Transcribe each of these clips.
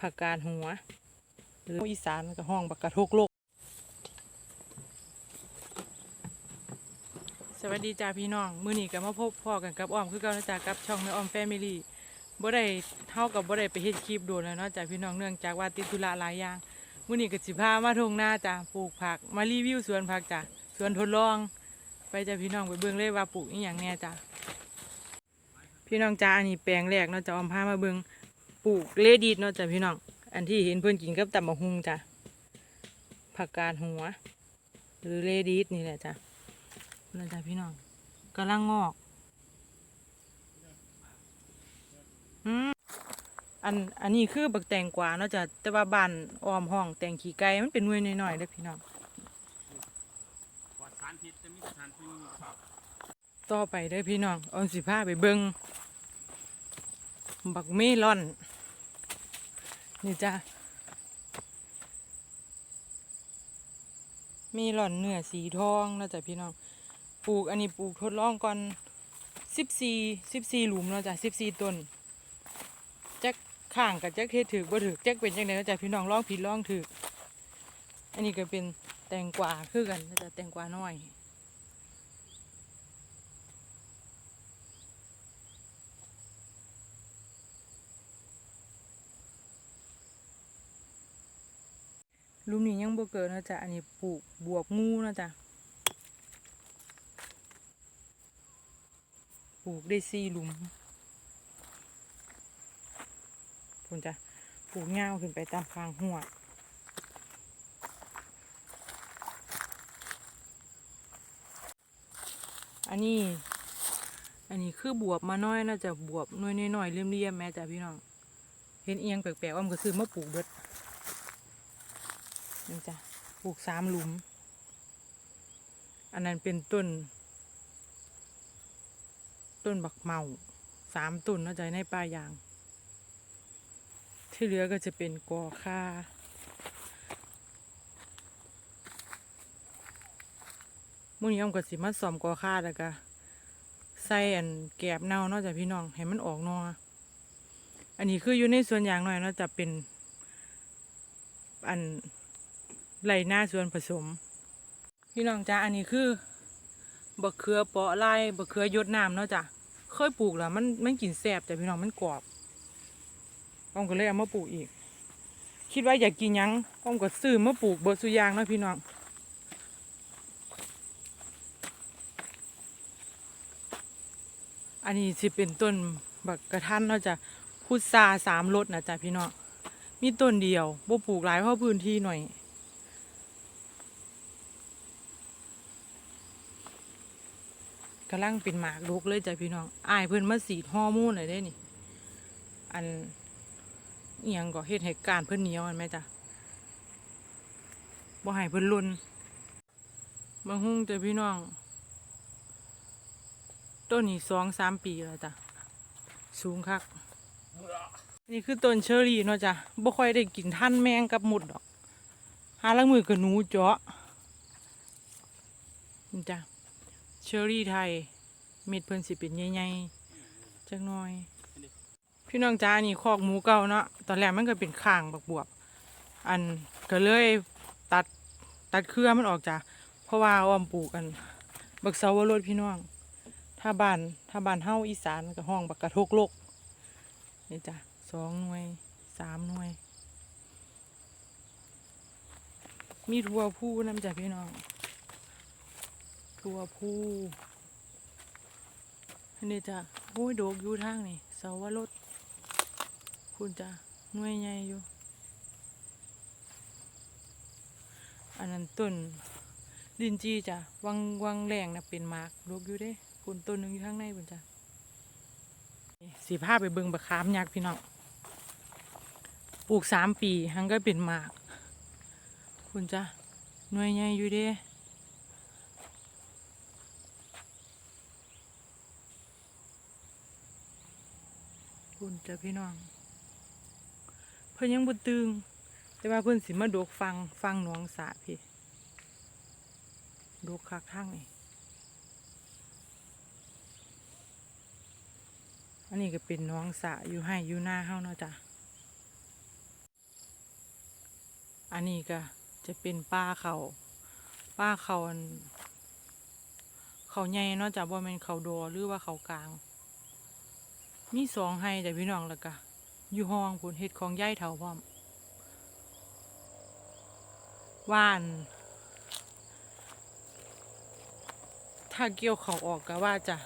ผักกาดหัว หรืออีสานก็ห้องบักกะทกโลก สวัสดีจ้าพี่น้อง มื้อนี้ก็มาพบพ่อกันกับอ้อมคือเก่านะจ๊ะกับช่องแม่อ้อมแฟมิลี่บ่ได้เท่ากับบ่ได้ไปเฮ็ดคลิปโดนแล้วเนาะจ้ะพี่น้องเนื่องจากว่าติดธุระหลายอย่างมื้อนี้ก็สิพามาทงหน้าจ้ะปลูกผักมารีวิวสวนผักจ้ะสวนทดลอง ไปจ้ะพี่น้องไปเบิ่งเลยว่าปลูกอีหยังแน่จ้ะพี่น้องจ้าอันนี้แปลงแรกเนาะจ้ะอ้อมพามาเบิ่ง ลูกเลดีดเนาะจ้ะพี่น้อง อันที่เห็นเพิ่อนกินกับตำบักหุ่งจ้ะผักกาดหัว หรือเลดีดนี่แหละจ้ะนั่นจ้ะพี่น้องกำลังงอกอืมอันอันนี้คือบักแตงกวาเนาะจ้ะแต่ว่าบ้านออมห้องแตงขี้ไก่มันเป็นหน่วยน้อยๆเด้อพี่น้องสารพิษจะมีสารเคมีต่อไปเด้อพี่น้องเอาสิพาไปเบิงบักเมลอน นี่จ้าเมลอนเนื้อสีทองนะจ้ะพี่น้อง ปลูกอันนี้ปลูกทดลองก่อนสิบสี่สิบสี่หลุมนะจ้ะสิบสี่ต้นจักข้างกับจักเทถือบ่ถือจักเป็นจังไดนะจ้ะพี่น้องลองผิดลองถืออันนี้ก็เป็นแตงกวาคือกันนะจ้ะแตงกวาน้อย ลุมนี้ยังบ่เกิดนะจ๊ะ อันนี้ปลูกบวบงูนะจ๊ะ ปลูกได้สี่ลุมคุณจ้ะ ปลูกเงาขึ้นไปตามคางหัวอันนี้ อันนี้คือบวบมาน้อยนะจ๊ะ บวบน้อยน้อยๆเลี่ยมๆแม่จ้ะพี่น้อง เห็นเอียงแปลกๆว่ามันก็ซื้อมาปลูกเบิด นี่จ้ะปลูกสามหลุม อันนั้นเป็นต้น ต้นบักเมาสามต้นเนาะจ๊ะในป่ายาง ที่เหลือก็จะเป็นกอค่ามื่อนี้อมก็สิมาซ่อมกอค่าแล้วก็ใส่อันแกบเน่าเนาะจ้ะพี่น้องให้มันออกนออันนี้คืออยู่ในสวนยางหน่อยเนาะจะเป็น อัน ไหลหน้าส่วนผสม พี่น้องจ้าอันนี้คือบักเขือเปาะไล่บักเขือยดน้ำเนาะจ้ะเคยปลูกแล้วมันมันกินแสบแต่พี่น้องมันกรอบอ้อมก็เลยเอามาปลูกอีก คิดว่าอยากกินยังอ้อมก็ซื้อมาปลูกเบอร์สุยางเนาะพี่น้องอันนี้สิเป็นต้นบักกระทันเนาะจ้ะพุทราสามรสนะจ้ะพี่น้องมีต้นเดียวบ่ปลูกหลายเพราะพื้นที่หน่อย กำลังเป็นหมากลุกเลยจ้ะพี่น้องอายเพิ่นมาสีดฮอร์โมนเลยได้นี่ อันเอียงก็เฮ็ดให้การ์เพิ่นเหนียวอันไหมจ้ะบ่ให้เพิ่นลุนบางหุ่งจ้ะพี่น้อง ต้นนี้สองสามปีแล้วจ้ะสูงคัก นี่คือต้นเชอรี่เนาะจ้ะบ่ค่อยได้กินท่านแมงกับหมุดดอก หาละมือกับหนูเจาะจ้ะ เชอรี่ไทยเม็ดเพิ่นสิเป็นใหญ่ๆจักหน่อย พี่น้องจ้าอันนี่คอกหมูเก่าเนาะตอนแรกมันก็เป็นข้างบักบวบ อันก็เลยตัดตัดเครือมันออกจ้ะเพราะว่าอ้อมปลูกกัน บักเสาวรสพี่น้อง ถ้าบ้านถ้าบ้านเฮาอีสานก็ห้องบักกระทกโลกนี่จ้ะสองหน่วยสามหน่วย มีทัวผู้น้ำจ้ะพี่น้อง ตัวผู้นนี้จ้ะโอ้ยโดกอยู่ทางนี่เสาวรสคุณจ้ะหน่วยใหญ่อยู่ อันนั้นต้นลินจีจ้ะวังวังแรงนะเป็นมากโดกอยู่เด้คุณต้นหนึ่งอยู่ข้างในคุณจ้ะสีผ้าไปเบิงบะขามยักษ์พี่น้องปลูกสามปีหังก็เป็นมาก คุณจ้ะหน่วยใหญ่อยู่เด้ คุณจ้ะพี่น้อง เพิ่นยังบ่ตึง แต่ว่าเพิ่นสิมาดกฟังฟังหนองสาพี่ดกคักทางนี่อันนี้ก็เป็นหน้องสาอยู่ให้อยู่หน้าเฮาเนาะจ้ะ อันนี้ก็จะเป็นป้าเขาป้าเขาเขาใหญ่เนาะจ้ะบ่แม่นเขาดอหรือว่าเขากลาง มีสองให้จ้ะพี่น้องแล้วก็อยู่ห้องพุ่นเฮ็ดของย่ายเฒ่าพร้อมว่าน ถ้าเกี่ยวเขาออกก็ว่าจะ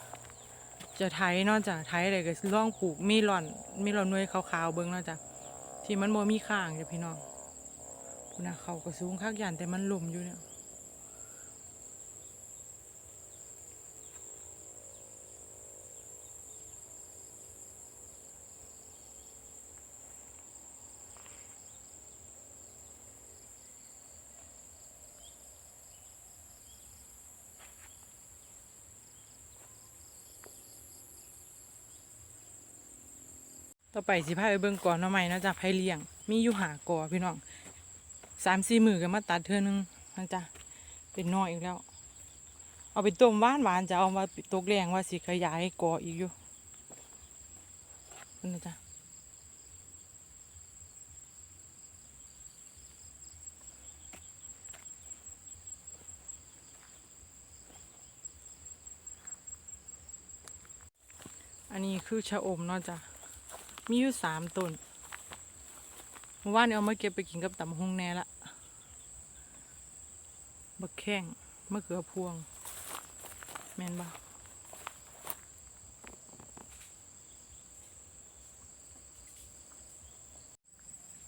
จะไถเนาะจ้ะไถอะไรก็ล่องปลูกมีหล่อนมีหล่อนนวยขาวๆเบิ่งเนาะจ้ะที่มันบ่มีข้างจ้ะพี่น้องพุ่นะเขาก็สูงคักยันแต่มันหล่มอยู่เนี่ย ต่อไปสิพาไปเบิ่งก่อนหน่อไมนะจ้ะไผเลี้ยง มีอยู่หากอพี่น้องสามสี่มือก็มาตัดเทื่อนึงนะจ๊ะเป็นน้อยอีกแล้ว เอาไปต้มหวานหวานจะเอามาตกแรงว่าสิขยายกออีกอยู่นั่นนะจ๊ะอันนี้คือชะอมเนาะจ้ะ มีอยู่สามต้นเมื่อวานนี้เอามาเก็บไปกินกับตำฮุงแน่ละบักแข้งมะเขือพวง แมนบ่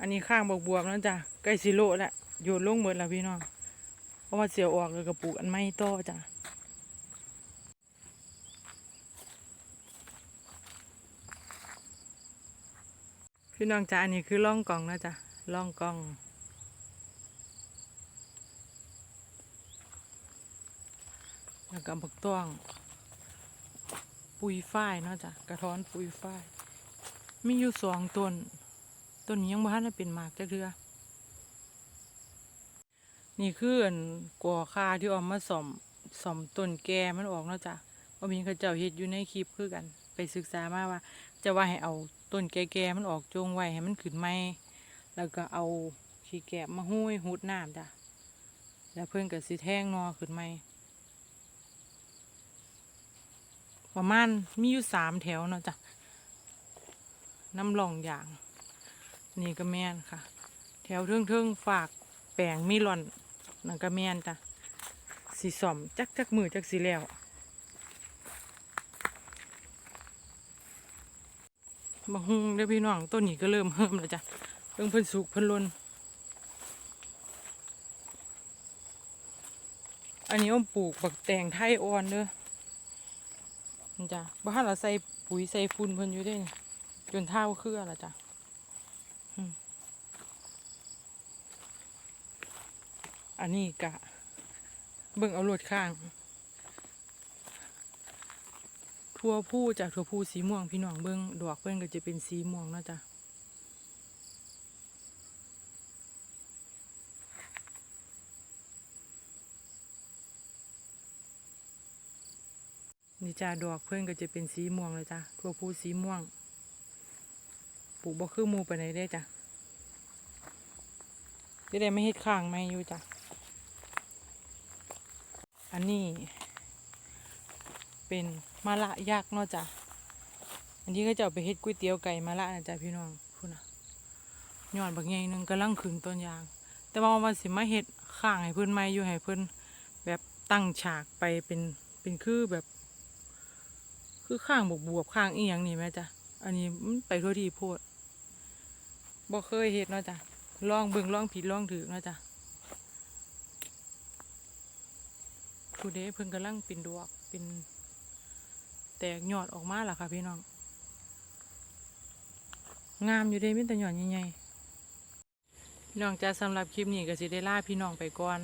อันนี้ข้างบวกบวบๆแล้วจ้ะใกล้สิโลแล้วโยนลงเบิดแล้วพี่น้องเพราะว่าเสียวออกเลยกระปลูกอันไม่ต่อจ้ะ พี่น้องจ้าอันนี้คือล่องกองนะจ๊ะล่องกอง แล้วก็บักต้องปุยฝ้ายเนาะจ้ะกระท้อนปุยฝ้าย มีอยู่สองต้นต้นนี้ยังบ่ทันได้เป็นหมากจักเทือนี่คืออันก่อคาที่ออกมาสอมสอมต้นแก่มันออกเนาะจ้ะว่ามีเขาเจ้าเฮ็ดอยู่ในคลิปคือกัน ไปศึกษามาว่า จะว่าให้เอา ต้นแก่ๆมันออกจงไว้ให้มันขึ้นใหม่แล้วก็เอาขี้แกะมาห้อยหุดน้ำจ้ะแล้วเพื่อนก็สิแท่งนอขึ้นใหม่ประมาณมีอยู่สามแถวเนาะจ้ะน้ำหลองอย่าง นี่ก็แม่นค่ะ แถวเทิงๆฝากแปลงมีหล่อนนั่นก็แม่นจ้ะสีสอมจักจักมือจักสีแล้ว บางฮุงเด้พี่น้องต้นนี้ก็เริ่มเฮิมแล้วจ้ะเพิ่งเพิ่นสุกเพิ่นลนอันนี้อ้อมปลูกบักแตงไทยอ่อนเด้อจ้ะบ้านเราใส่ปุ๋ยใส่ฝุ่นเพิ่นอยู่ด้นี่จนเท่าเครือละจ้ะอันนี้กะ เบิ่งเอารถข้าง ทั่วผู้จากทั่วผู้สีม่วงพี่น้องเบิ้งดอกเบิ้งก็จะเป็นสีม่วงนาะจ้ะนี่จ้าดอกเพื่อนก็จะเป็นสีม่วงเลยจ้ะทั่วผู้สีม่วง ปลูกบ่คือมูไปไหนได้จ้ะจะได้ไม่เฮ็ดข้างไม่อยู่จ้ะ อันนี้เป็น มะละยักเนาะจ้ะอันนี้ก็จะเอาไปเฮ็ดก๋วยเตี๋ยวไก่มะละนะจ๊ะพี่น้องพูดนะยอดบักใหญ่หนึงกำลังขึ้นต้นยาง แต่ว่ามันสิมาเฮ็ดข้างให้เพิ่นใหม่อยู่ให้เพิ่นแบบตั้งฉากไปเป็นเป็นคือแบบ คือข้างบวบบวบๆข้างอีหยังนี่แม่จ้ะอันนี้มันไปทั่วที่โพดบ่เคยเฮ็ดเนาะจ้ะลองเบิ่งลองผิดลองถูกเนาะจ้ะผู้เด้เพิ่นกำลังเป็นดอกเป็น แตกยอดออกมาล่ะค่ะพี่น้อง งามอยู่เด้มิแต่ยอดใหญ่ๆพี่น้องจ้าสำหรับคลิปนี้ก็สิได้ล่าพี่น้องไปก่อน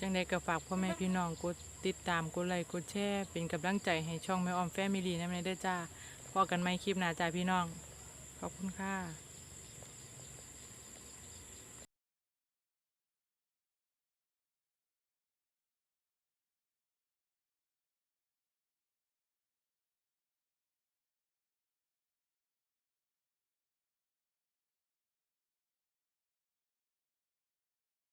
จังใดก็ฝากพ่อแม่พี่น้องกดติดตามกดไลค์กดแชร์เป็นกำลังใจให้ช่องแม่ออมแฟมิลี่นะแม่ได้จ้าพอกันไหมคลิปหน้าจ้าพี่น้อง ขอบคุณค่ะ